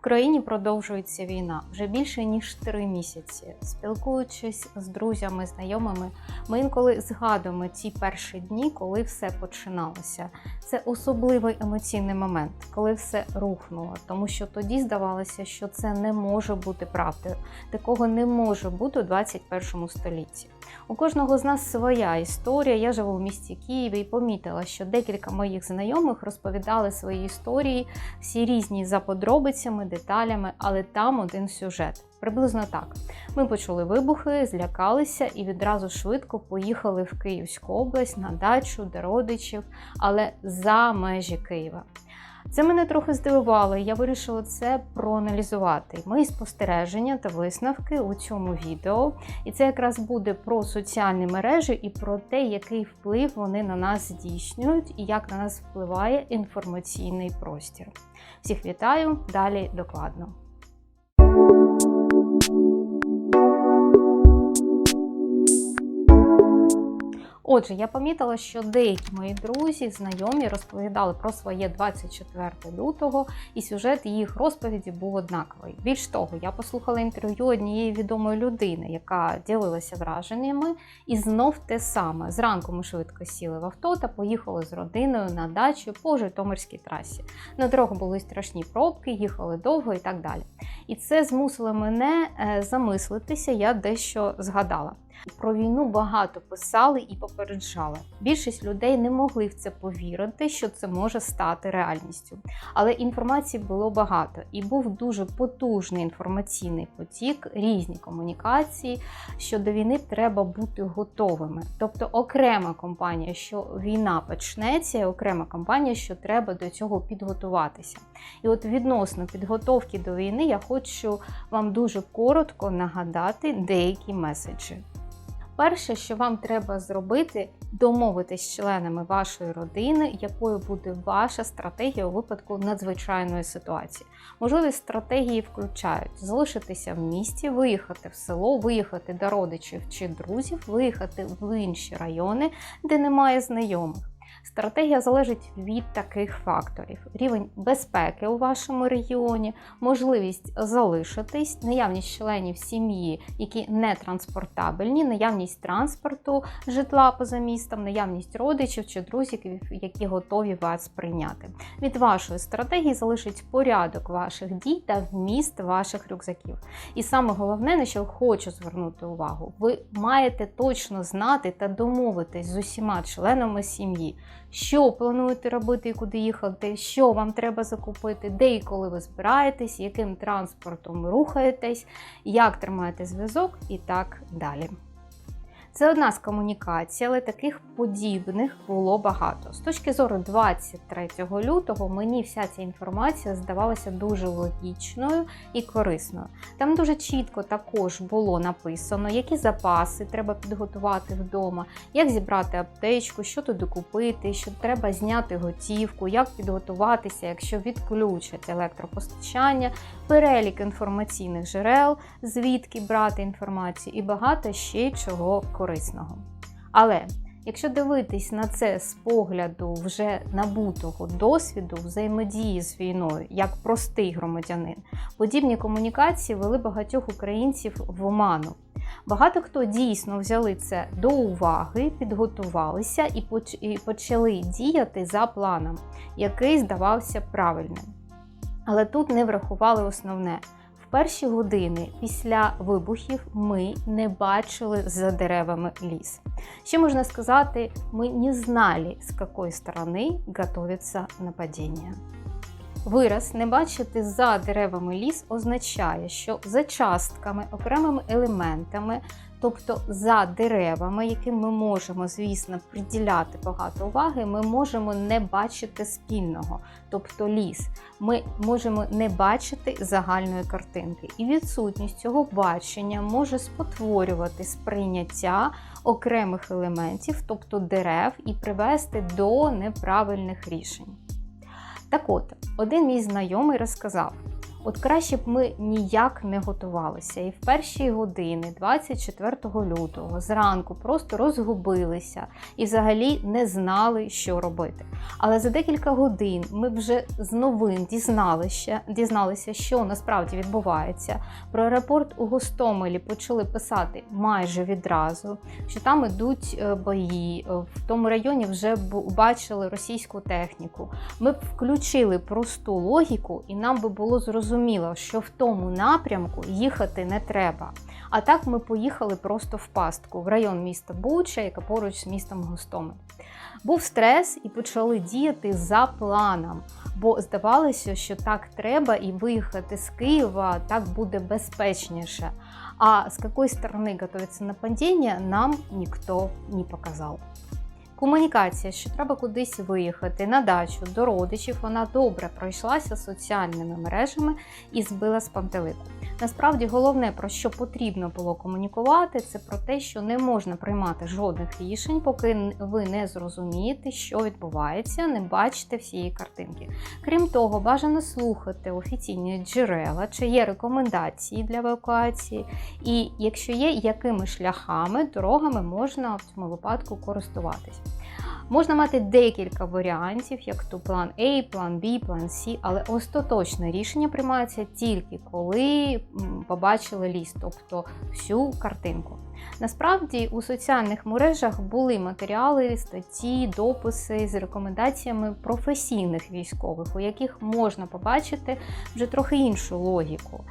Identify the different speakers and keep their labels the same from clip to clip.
Speaker 1: В країні продовжується війна вже більше ніж три місяці. Спілкуючись з друзями, знайомими, ми інколи згадуємо ті перші дні, коли все починалося. Це особливий емоційний момент, коли все рухнуло, тому що тоді здавалося, що це не може бути правдою. Такого не може бути у 21 столітті. У кожного з нас своя історія. Я живу в місті Києві і помітила, що декілька моїх знайомих розповідали свої історії, всі різні за подробицями, деталями, але там один сюжет. Приблизно так. Ми почули вибухи, злякалися і відразу швидко поїхали в Київську область на дачу до родичів, але за межі Києва. Це мене трохи здивувало, і я вирішила це проаналізувати. Мої спостереження та висновки у цьому відео. І це якраз буде про соціальні мережі і про те, який вплив вони на нас здійснюють і як на нас впливає інформаційний простір. Всіх вітаю! Далі докладно. Отже, я помітила, що деякі мої друзі, знайомі розповідали про своє 24 лютого, і сюжет їх розповіді був однаковий. Більш того, я послухала інтерв'ю однієї відомої людини, яка ділилася враженнями, і знов те саме. Зранку ми швидко сіли в авто та поїхали з родиною на дачу по Житомирській трасі. На дорогу були страшні пробки, їхали довго і так далі. І це змусило мене е, замислитися, я дещо згадала. Про війну багато писали і попереджали. Більшість людей не могли в це повірити, що це може стати реальністю. Але інформації було багато, і був дуже потужний інформаційний потік, різні комунікації. Що до війни треба бути готовими. Тобто окрема компанія, що війна почнеться, і окрема компанія, що треба до цього підготуватися. І от відносно підготовки до війни я хочу вам дуже коротко нагадати деякі меседжі. Перше, що вам треба зробити, домовитись з членами вашої родини, якою буде ваша стратегія у випадку надзвичайної ситуації. Можливі стратегії включають залишитися в місті, виїхати в село, виїхати до родичів чи друзів, виїхати в інші райони, де немає знайомих. Стратегія залежить від таких факторів: рівень безпеки у вашому регіоні, можливість залишитись, наявність членів сім'ї, які не транспортабельні, наявність транспорту, житла поза містом, наявність родичів чи друзів, які готові вас прийняти. Від вашої стратегії залишить порядок ваших дій та вміст ваших рюкзаків. І саме головне, на що хочу звернути увагу, ви маєте точно знати та домовитись з усіма членами сім'ї що плануєте робити і куди їхати, що вам треба закупити, де і коли ви збираєтесь, яким транспортом рухаєтесь, як тримаєте зв'язок і так далі. Це одна з комунікацій, але таких подібних було багато. З точки зору 23 лютого мені вся ця інформація здавалася дуже логічною і корисною. Там дуже чітко також було написано, які запаси треба підготувати вдома, як зібрати аптечку, що туди купити, що треба зняти готівку, як підготуватися, якщо відключать електропостачання, перелік інформаційних джерел, звідки брати інформацію, і багато ще чого корисного. Але якщо дивитись на це з погляду вже набутого досвіду взаємодії з війною як простий громадянин, подібні комунікації вели багатьох українців в оману. Багато хто дійсно взяли це до уваги, підготувалися і почали діяти за планом, який здавався правильним. Але тут не врахували основне. Перші години після вибухів ми не бачили за деревами ліс. Ще можна сказати, ми не знали, з якої сторони готується нападіння. Вираз не бачити за деревами ліс означає, що за частками, окремими елементами, тобто за деревами, яким ми можемо, звісно, приділяти багато уваги, ми можемо не бачити спільного, тобто ліс. Ми можемо не бачити загальної картинки. І відсутність цього бачення може спотворювати сприйняття окремих елементів, тобто дерев, і привести до неправильних рішень. Так от, один мій знайомий розказав, От краще б ми ніяк не готувалися. І в перші години, 24 лютого, зранку просто розгубилися і взагалі не знали, що робити. Але за декілька годин ми вже з новин дізналися, дізналися, що насправді відбувається. Про аеропорт у Гостомелі почали писати майже відразу, що там ідуть е, бої. В тому районі вже бачили російську техніку. Ми б включили просту логіку, і нам би було зрозуміло, що в тому напрямку їхати не треба. А так ми поїхали просто в пастку в район міста Буча, яка поруч з містом Гостомель. Був стрес і почали діяти за планом, бо здавалося, що так треба, і виїхати з Києва так буде безпечніше. А з якої сторони готуватися нападіння, нам ніхто не показав. Комунікація, що треба кудись виїхати на дачу до родичів, вона добре пройшлася соціальними мережами і збила з пантелику. Насправді, головне, про що потрібно було комунікувати, це про те, що не можна приймати жодних рішень, поки ви не зрозумієте, що відбувається, не бачите всієї картинки. Крім того, бажано слухати офіційні джерела, чи є рекомендації для евакуації, і якщо є, якими шляхами, дорогами можна в цьому випадку користуватись. Можна мати декілька варіантів, як то план A, план B, план C, але остаточне рішення приймається тільки коли побачили ліс, тобто всю картинку. Насправді у соціальних мережах були матеріали, статті, дописи з рекомендаціями професійних військових, у яких можна побачити вже трохи іншу логіку.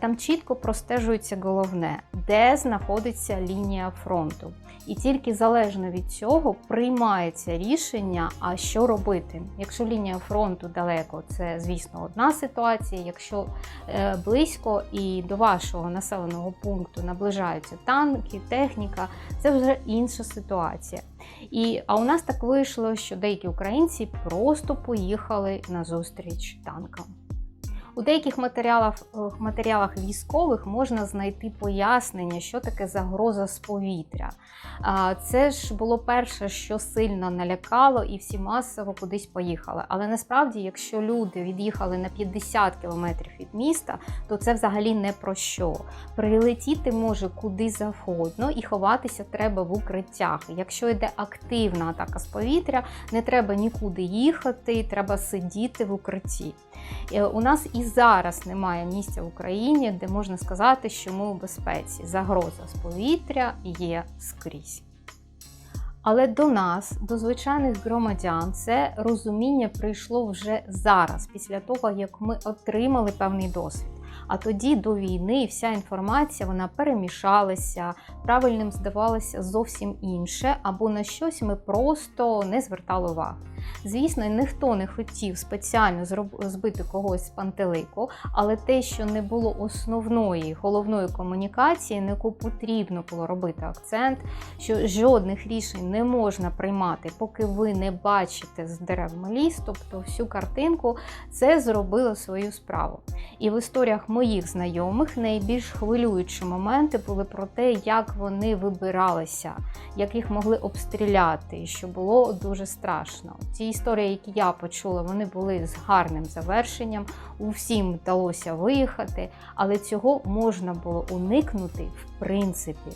Speaker 1: Там чітко простежується головне, де знаходиться лінія фронту. І тільки залежно від цього приймається рішення, а що робити. Якщо лінія фронту далеко, це звісно одна ситуація. Якщо е, близько і до вашого населеного пункту наближаються танки, техніка, це вже інша ситуація. І, а у нас так вийшло, що деякі українці просто поїхали на зустріч танкам. У деяких матеріалах, е, матеріалах військових можна знайти пояснення, що таке загроза з повітря. Це ж було перше, що сильно налякало, і всі масово кудись поїхали. Але насправді, якщо люди від'їхали на 50 кілометрів від міста, то це взагалі не про що. Прилетіти може куди завгодно, і ховатися треба в укриттях. Якщо йде активна атака з повітря, не треба нікуди їхати, треба сидіти в укритті. Е, У нас і зараз немає місця в Україні, де можна сказати, що ми у безпеці. Загроза з повітря є скрізь. Але до нас, до звичайних громадян, це розуміння прийшло вже зараз, після того, як ми отримали певний досвід. А тоді до війни вся інформація вона перемішалася, правильним здавалося зовсім інше, або на щось ми просто не звертали уваги. Звісно, ніхто не хотів спеціально збити когось з пантелику, але те, що не було основної головної комунікації, на яку потрібно було робити акцент, що жодних рішень не можна приймати, поки ви не бачите з дерев ліс, тобто всю картинку, це зробило свою справу. І в історіях моїх знайомих найбільш хвилюючі моменти були про те, як вони вибиралися, як їх могли обстріляти, і що було дуже страшно. Ті історії, які я почула, вони були з гарним завершенням. Усім вдалося виїхати, але цього можна було уникнути в принципі.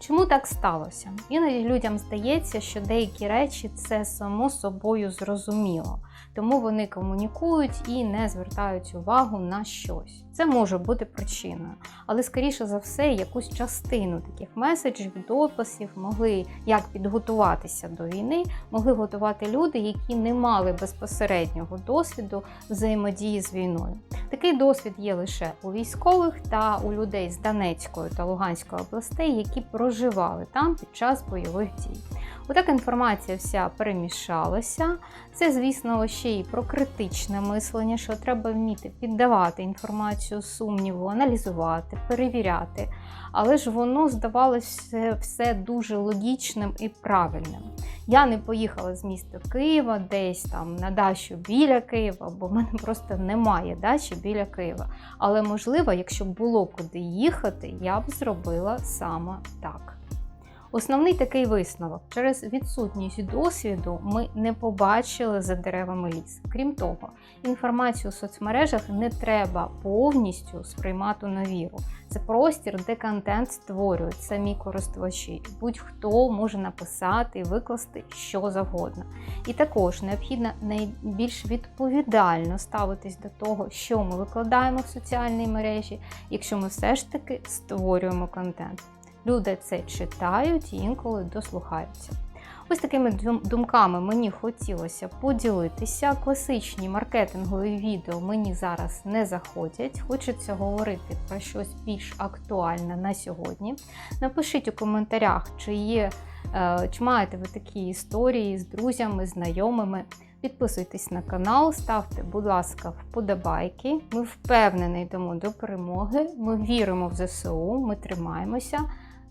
Speaker 1: Чому так сталося? Іноді людям здається, що деякі речі це само собою зрозуміло, тому вони комунікують і не звертають увагу на щось. Це може бути причиною, але скоріше за все, якусь частину таких меседжів, дописів могли як підготуватися до війни, могли готувати люди, які не мали безпосереднього досвіду взаємодії з війною. Такий досвід є лише у військових та у людей з Донецької та Луганської областей, які проживали там під час бойових дій. Отак інформація вся перемішалася. Це, звісно, ще й про критичне мислення, що треба вміти піддавати інформацію сумніву, аналізувати, перевіряти. Але ж воно здавалося все дуже логічним і правильним. Я не поїхала з міста Києва десь там на дачу біля Києва, бо в мене просто немає дачі біля Києва. Але можливо, якщо було куди їхати, я б зробила саме так. Основний такий висновок: через відсутність досвіду ми не побачили за деревами ліс. Крім того, інформацію у соцмережах не треба повністю сприймати на віру. Це простір, де контент створюють самі користувачі. Будь-хто може написати і викласти що завгодно. І також необхідно найбільш відповідально ставитись до того, що ми викладаємо в соціальні мережі, якщо ми все ж таки створюємо контент. Люди це читають і інколи дослухаються. Ось такими думками мені хотілося поділитися. Класичні маркетингові відео мені зараз не заходять. Хочеться говорити про щось більш актуальне на сьогодні. Напишіть у коментарях, чи є, е, чи маєте ви такі історії з друзями, знайомими. Підписуйтесь на канал, ставте, будь ласка, вподобайки. Ми впевнені йдемо до перемоги. Ми віримо в ЗСУ, ми тримаємося.